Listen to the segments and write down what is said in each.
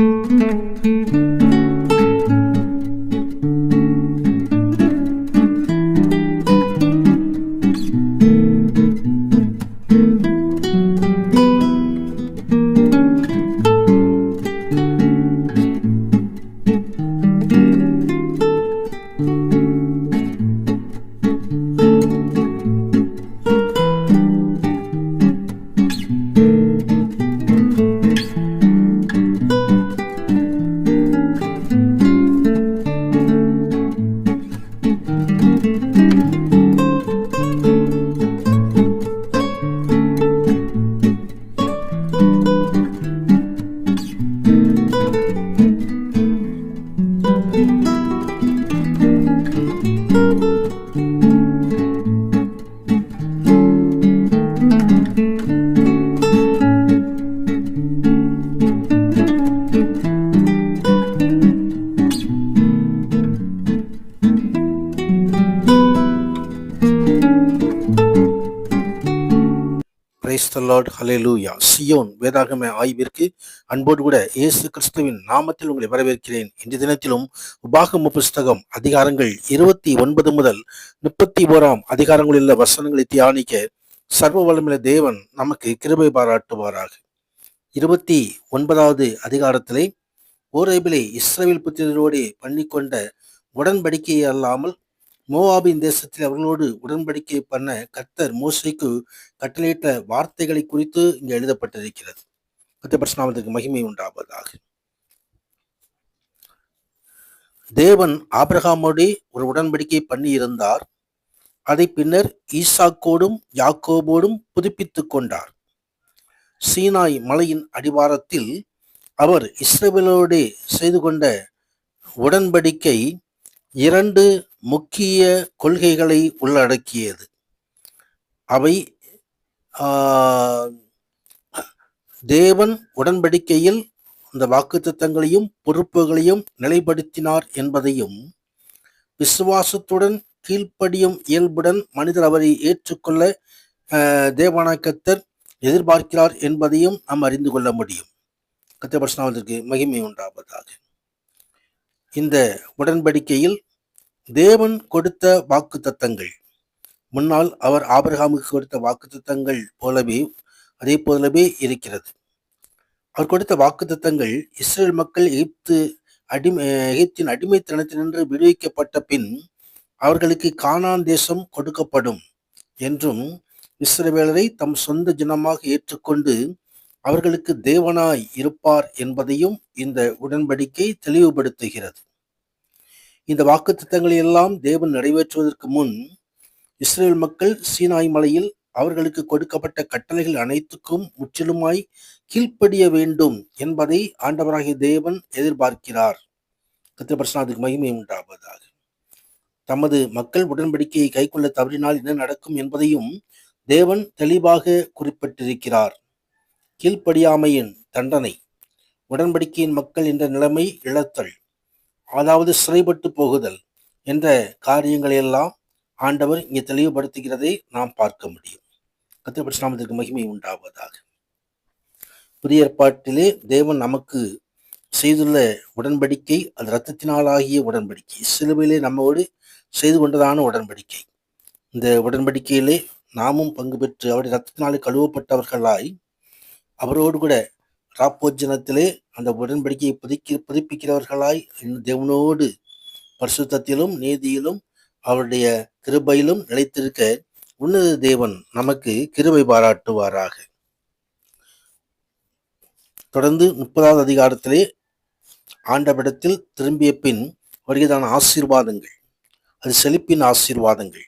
う。பிரைஸ் தல்லாட் hallelujah Zion வேதாகம ஆய்விற்கு அன்போடு கூட இயேசு கிறிஸ்துவின் நாமத்தில் உங்களை வரவேற்கிறேன். இன்று தினத்திலும் உபாகம புஸ்தகம் அதிகாரங்கள் இருபத்தி ஒன்பது முதல் முப்பத்தி ஓராம் அதிகாரங்களில் உள்ள வசனங்களை தியானிக்க சர்வ வல்லமுள்ள தேவன் நமக்கு கிருபை பாராட்டுவாராக. இருபத்தி ஒன்பதாவது அதிகாரத்திலே ஓரேபிலே இஸ்ரேல் புத்திரரோடு பண்ணிக்கொண்ட உடன்படிக்கையை அல்லாமல் மோவாபின் தேசத்தில் அவர்களோடு உடன்படிக்கை பண்ண கர்த்தர் மோசைக்கு கட்டளையிட்ட வார்த்தைகளை குறித்து இங்கு எழுதப்பட்டிருக்கிறது. கத்தபட்சநாமத்துக்கு மகிமை உண்டாவதாக. தேவன் ஆபிரகாமோடு ஒரு உடன்படிக்கை பண்ணி இருந்தார் அதை பின்னர் ஈசாக்கோடும் யாக்கோபோடும் புதுப்பித்துக் கொண்டார். சீனாய் மலையின் அடிவாரத்தில் அவர் இஸ்ரவேலோடு செய்து கொண்ட உடன்படிக்கை இரண்டு முக்கிய கொள்கைகளை உள்ளடக்கியது. அவை தேவன் உடன்படிக்கையில் அந்த வாக்குத்தத்தங்களையும் பொறுப்புகளையும் நிலைப்படுத்தினார் என்பதையும் விசுவாசத்துடன் கீழ்ப்படியும் இயல்புடன் மனிதர் அவரை ஏற்றுக்கொள்ள ஆஹ், எதிர்பார்க்கிறார் என்பதையும் நாம் அறிந்து கொள்ள முடியும். கத்தபர்ஷனாவதற்கு மகிமை உண்டாவதாக. இந்த உடன்படிக்கையில் தேவன் கொடுத்த வாக்குத்தத்தங்கள். முன்னால் அவர் ஆபிரகாமுக்கு கொடுத்த வாக்குத்தத்தங்கள் போலவே அதே போலவே இருக்கிறது. அவர் கொடுத்த வாக்குத்தத்தங்கள் இஸ்ரேல் மக்கள் எகிப்து அடிமை எகிப்தின் அடிமைத்தனத்தினின்று விடுவிக்கப்பட்ட பின் அவர்களுக்கு கானான் தேசம் கொடுக்கப்படும் என்றும் இஸ்ரவேலரை தம் சொந்த ஜனமாக ஏற்றுக்கொண்டு அவர்களுக்கு தேவனாய் இருப்பார் என்பதையும் இந்த உடன்படிக்கை தெளிவுபடுத்துகிறது. இந்த வாக்குத்தத்தங்களை எல்லாம் தேவன் நிறைவேற்றுவதற்கு முன் இஸ்ரேல் மக்கள் சீனாய் மலையில் அவர்களுக்கு கொடுக்கப்பட்ட கட்டளைகள் அனைத்துக்கும் முற்றிலுமாய் கீழ்ப்படிய வேண்டும் என்பதை ஆண்டவராகிய தேவன் எதிர்பார்க்கிறார். கத்திரபிரசனாதுக்கு மகிமை உண்டாவதாக. தமது மக்கள் உடன்படிக்கையை கைக்கொள்ள தவறினால் என்ன நடக்கும் என்பதையும் தேவன் தெளிவாக குறிப்பிட்டிருக்கிறார். கீழ்ப்படியாமையின் தண்டனை. உடன்படிக்கையின் மக்கள் என்ற நிலைமை இழத்தல். அதாவது சிறைப்பட்டு போகுதல் என்ற காரியங்களை எல்லாம் ஆண்டவர் இங்கே தெளிவுபடுத்துகிறதை நாம் பார்க்க முடியும். கத்திரபட்ச நாமத்திற்கு மகிமை உண்டாவதாக. புதிய ஏற்பாட்டிலே தேவன் நமக்கு செய்துள்ள உடன்படிக்கை அது இரத்தத்தினாலாகிய உடன்படிக்கை. சிலுவையிலே நம்மோடு செய்து கொண்டதான உடன்படிக்கை. இந்த உடன்படிக்கையிலே நாமும் பங்கு பெற்று அவருடைய ரத்தத்தினாலே கழுவப்பட்டவர்களாய் அவரோடு கூட ராப்போஜனத்திலே அந்த உடன்படிக்கையை புதுக்கி புதுப்பிக்கிறவர்களாய் இன்னும் தேவனோடு பரிசுத்தத்திலும் நீதியிலும் அவருடைய கிருபையிலும் நிலைத்திருக்க உன்னத தேவன் நமக்கு கிருபை பாராட்டுவாராக. தொடர்ந்து முப்பதாவது அதிகாரத்திலே ஆண்டவிடத்தில் திரும்பிய பின் வருகிறதான ஆசீர்வாதங்கள் அது செழிப்பின் ஆசீர்வாதங்கள்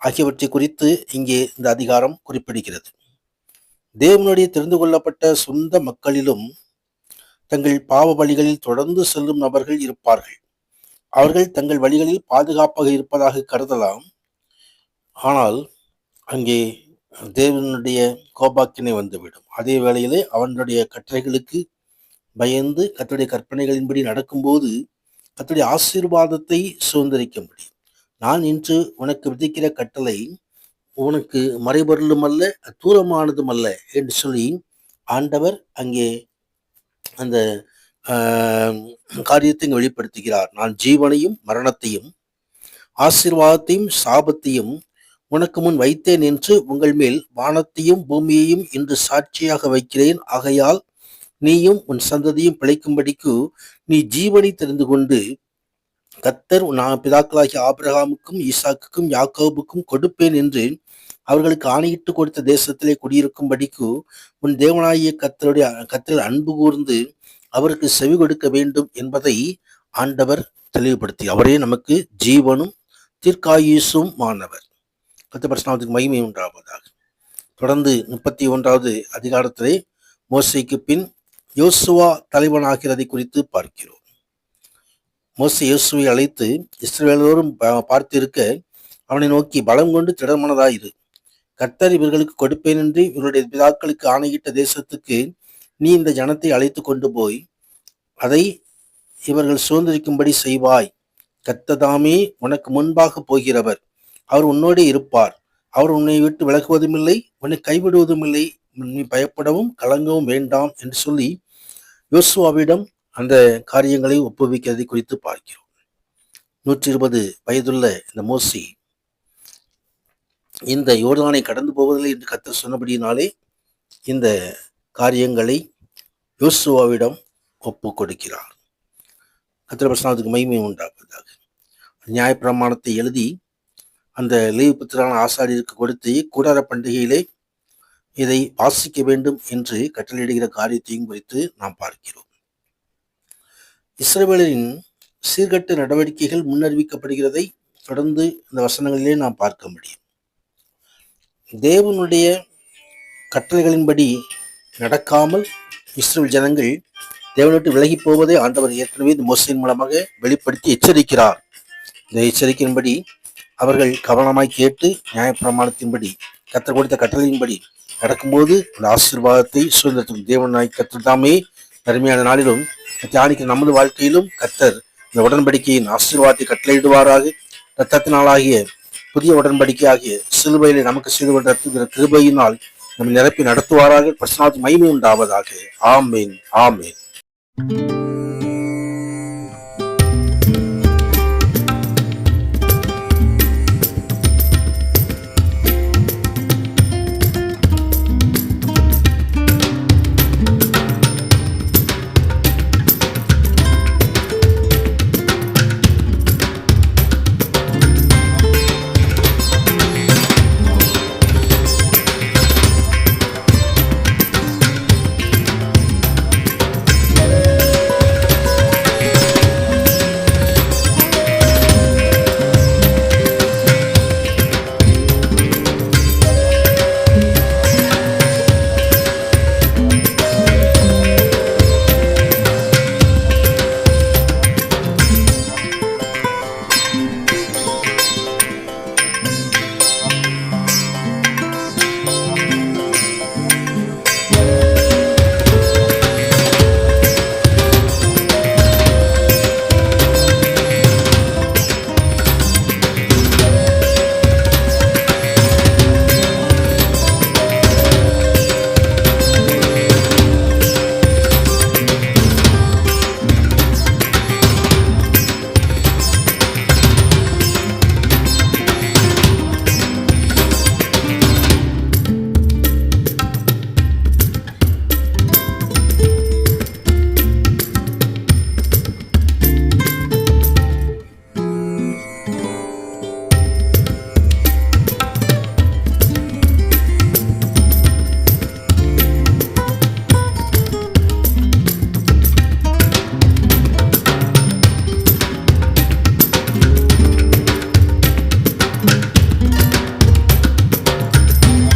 ஆகியவற்றை குறித்து இங்கே இந்த அதிகாரம் குறிப்பிடுகிறது. தேவனுடைய தெரிந்து கொள்ளப்பட்ட சொந்த மக்களிலும் தங்கள் பாவ வழிகளில் தொடர்ந்து செல்லும் நபர்கள் இருப்பார்கள். அவர்கள் தங்கள் வழிகளில் பாதுகாப்பாக இருப்பதாக கருதலாம். ஆனால் அங்கே தேவனுடைய கோபாக்கினை வந்துவிடும். அதே வேளையிலே அவனுடைய கட்டளைகளுக்கு பயந்து கத்துடைய கற்பனைகளின்படி நடக்கும்போது கத்துடைய ஆசீர்வாதத்தை சுதந்திரிக்க முடியும் நான் இன்று உனக்கு விதிக்கிற கட்டளை உனக்கு மறைபொருளும் அல்ல தூரமானதும் அல்ல என்று சொல்லி ஆண்டவர் அங்கே அந்த காரியத்தை வெளிப்படுத்துகிறார். நான் ஜீவனையும் மரணத்தையும் ஆசீர்வாதத்தையும் சாபத்தையும் உனக்கு முன் வைத்தேன் என்று உங்கள் மேல் வானத்தையும் பூமியையும் இன்று சாட்சியாக வைக்கிறேன். ஆகையால் நீயும் உன் சந்ததியும் பிழைக்கும்படிக்கு நீ ஜீவனை தெரிந்து கொண்டு கத்தர் நான் பிதாக்களாகிய ஆபிரகாமுக்கும் ஈசாக்குக்கும் யாக்கோபுக்கும் கொடுப்பேன் என்று அவர்களுக்கு ஆணையிட்டு கொடுத்த தேசத்திலே குடியிருக்கும்படிக்கு உன் தேவனாகிய கத்தருடைய கத்தரில் அன்பு கூர்ந்து அவருக்கு செவி கொடுக்க வேண்டும் என்பதை ஆண்டவர் தெளிவுபடுத்தி அவரே நமக்கு ஜீவனும் தீர்க்காயுசும் மாணவர் கத்த பிரசனாவதுக்கு மகிமை உண்டாவதாக. தொடர்ந்து முப்பத்தி ஒன்றாவது அதிகாரத்திலே மோசைக்கு பின் யோசுவா தலைவனாகிறதை குறித்து பார்க்கிறோம். மோசே யோசுவை அழைத்து இஸ்ரேலோரும் பா- பார்த்திருக்க அவனை நோக்கி பலம் கொண்டு திடமனதாயிரு. கர்த்தர் இவர்களுக்கு கொடுப்பேன் என்று இவருடைய பிதாக்களுக்கு ஆணையிட்ட தேசத்துக்கு நீ இந்த ஜனத்தை அழைத்து கொண்டு போய் அதை இவர்கள் சுதந்திரிக்கும்படி செய்வாய். கர்த்ததாமே உனக்கு முன்பாக போகிறவர். அவர் உன்னோடே இருப்பார். அவர் உன்னை விட்டு விலகுவதும் இல்லை உன்னை கைவிடுவதும் இல்லை நீ பயப்படவும் கலங்கவும் வேண்டாம் என்று சொல்லி யோசுவாவிடம் அந்த காரியங்களை ஒப்புவிக்கிறதை குறித்து பார்க்கிறோம். நூற்றி இருபது வயதுள்ள இந்த மோசி இந்த யோர்தானை கடந்து போவதில்லை என்று கத்த சொன்னபடியினாலே இந்த காரியங்களை யோசுவாவிடம் ஒப்பு கொடுக்கிறார். கத்திரபிரசனத்துக்கு மகிமை உண்டாக்குவதாக நியாயப்பிரமாணத்தை எழுதி அந்த லீவு புத்திரான ஆசாரியருக்கு கொடுத்து கூடார பண்டிகையிலே இதை வாசிக்க வேண்டும் என்று கட்டளையிடுகிற காரியத்தையும் குறித்து நாம் பார்க்கிறோம். இஸ்ரேலின் சீர்கட்ட நடவடிக்கைகள் முன்னறிவிக்கப்படுகிறதை தொடர்ந்து இந்த வசனங்களிலே நாம் பார்க்க முடியும். தேவனுடைய கட்டளைகளின்படி நடக்காமல் இஸ்ரேல் ஜனங்கள் தேவனோட்டு விலகி போவதை ஆண்டவர் ஏற்கனவே இந்த மோசையின் மூலமாக வெளிப்படுத்தி எச்சரிக்கிறார். இந்த எச்சரிக்கையின்படி அவர்கள் கவனமாய் கேட்டு நியாயப்பிரமாணத்தின்படி கத்தர் கொடுத்த கட்டளையின்படி நடக்கும்போது அந்த ஆசீர்வாதத்தை சுதந்திரத்தின் தேவனாய் கத்தர் தாமே அருமையான நாளிலும் தியானிக்க நமது வாழ்க்கையிலும் கத்தர் இந்த உடன்படிக்கையின் ஆசீர்வாதத்தை கட்டளையிடுவாராக. ரத்தத்தினாலாகிய புதிய உடன்படிக்கையாகிய சிலுவையிலே நமக்கு செய்து கொண்டிருக்கிற கிருபையினால் நம்ம நிரப்பி நடத்துவாராக. பிரசனாத் மகிமை உண்டாவதாக. ஆமேன். ஆமேன்.